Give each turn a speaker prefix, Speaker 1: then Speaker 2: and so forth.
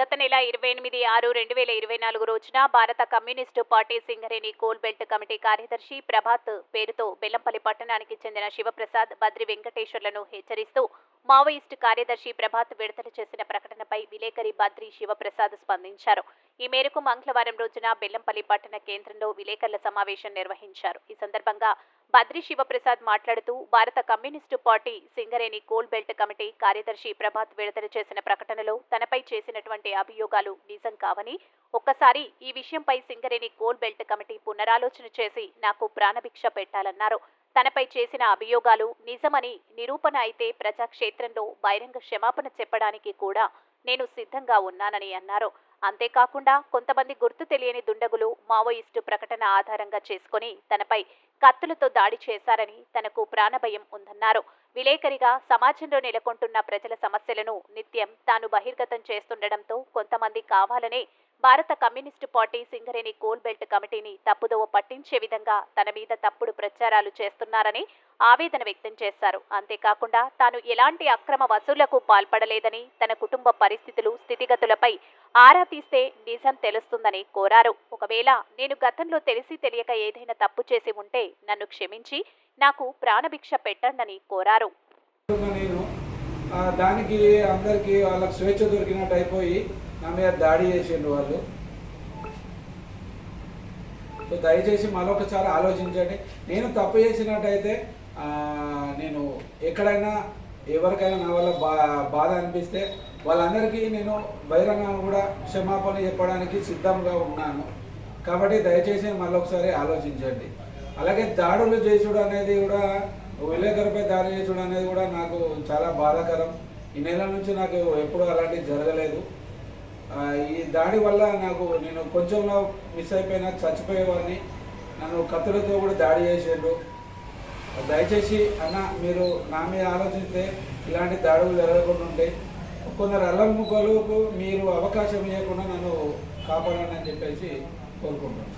Speaker 1: గత నెల ఇరవై ఎనిమిది ఆరు రెండు వేల ఇరవై నాలుగు రోజున భారత communist party Singareni coal belt committee కార్యదర్శి ప్రభాత్ పేరుతో బెల్లంపల్లి పట్టణానికి చెందిన శివప్రసాద్ బద్రి వెంకటేశ్వర్లను హెచ్చరిస్తూ మావోయిస్టు కార్యదర్శి ప్రభాత్ విడుదల చేసిన ప్రకటనపై విలేకరి బద్రి శివప్రసాద్ స్పందించారు. ఈ మేరకు మంగళవారం రోజున బెల్లంపల్లి పట్టణ కేంద్రంలో విలేకరుల సమావేశం నిర్వహించారు. ఈ సందర్భంగా బద్రి శివప్రసాద్ మాట్లాడుతూ భారత communist party Singareni coal belt committee కార్యదర్శి ప్రభాత్ విడుదల చేసిన ప్రకటనలో తనపై చేసినటువంటి అభియోగాలు నిజం కావని ఒక్కసారి ఈ విషయంపై సింగరేణి కోల్ బెల్ట్ కమిటీ పునరాలోచన చేసి నాకు ప్రాణభిక్ష పెట్టాలన్నారు. తనపై చేసిన అభియోగాలు నిజమని నిరూపణ అయితే ప్రజాక్షేత్రంలో బహిరంగ క్షమాపణ చెప్పడానికి కూడా నేను సిద్ధంగా ఉన్నానని అన్నారు. అంతేకాకుండా కొంతమంది గుర్తు తెలియని దుండగులు మావోయిస్టు ప్రకటన ఆధారంగా చేసుకుని తనపై కత్తులతో దాడి చేశారని తనకు ప్రాణభయం ఉందన్నారు. విలేకరిగా సమాజంలో నెలకొంటున్న ప్రజల సమస్యలను నిత్యం తాను బహిర్గతం చేస్తుండటంతో కొంతమంది కావాలనే భారత communist party Singareni coal belt కమిటీని తప్పుదోవ పట్టించే విధంగా తన మీద తప్పుడు ప్రచారాలు చేస్తున్నారని ఆవేదన వ్యక్తం చేశారు. అంతేకాకుండా తాను ఎలాంటి అక్రమ వసూళ్ళకు పాల్పడలేదని తన కుటుంబ పరిస్థితులు స్థితిగతులపై ఆరా తీస్తే నిజం తెలుస్తుందని కోరారు. ఒకవేళ నేను గతంలో తెలిసి తెలియక ఏదైనా తప్పు చేసి ఉంటే నన్ను క్షమించి నాకు ప్రాణభిక్ష పెట్టండని కోరారు.
Speaker 2: దానికి అందరికీ వాళ్ళకి స్వేచ్ఛ దొరికినట్టు అయిపోయి నా మీద దాడి చేసిండ్రు వాళ్ళు. సో దయచేసి మరొకసారి ఆలోచించండి. నేను తప్పు చేసినట్టయితే నేను ఎక్కడైనా ఎవరికైనా నా వల్ల బా బాధ అనిపిస్తే వాళ్ళందరికీ నేను బహిరంగంగా కూడా క్షమాపణ చెప్పడానికి సిద్ధంగా ఉన్నాను. కాబట్టి దయచేసి మళ్ళొకసారి ఆలోచించండి. అలాగే దాడులు చేసుడు అనేది కూడా విలేకరుపై దాడి చేసుడు అనేది కూడా నాకు చాలా బాధాకరం. ఈ నెల నుంచి నాకు ఎప్పుడూ అలాంటివి జరగలేదు. ఈ దాడి వల్ల నాకు నేను కొంచెంలో మిస్ అయిపోయినా చచ్చిపోయేవాడిని. నన్ను కత్తులతో కూడా దాడి చేసాడు దయచేసి అన్న మీరు నా మీద ఆలోచిస్తే ఇలాంటి దాడులు జరగకుండా ఉంటాయి కొందరు అల్లం ముక్కలకు మీరు అవకాశం ఇవ్వకుండా నన్ను కాపాడండి అని చెప్పేసి కోరుకుంటున్నాను.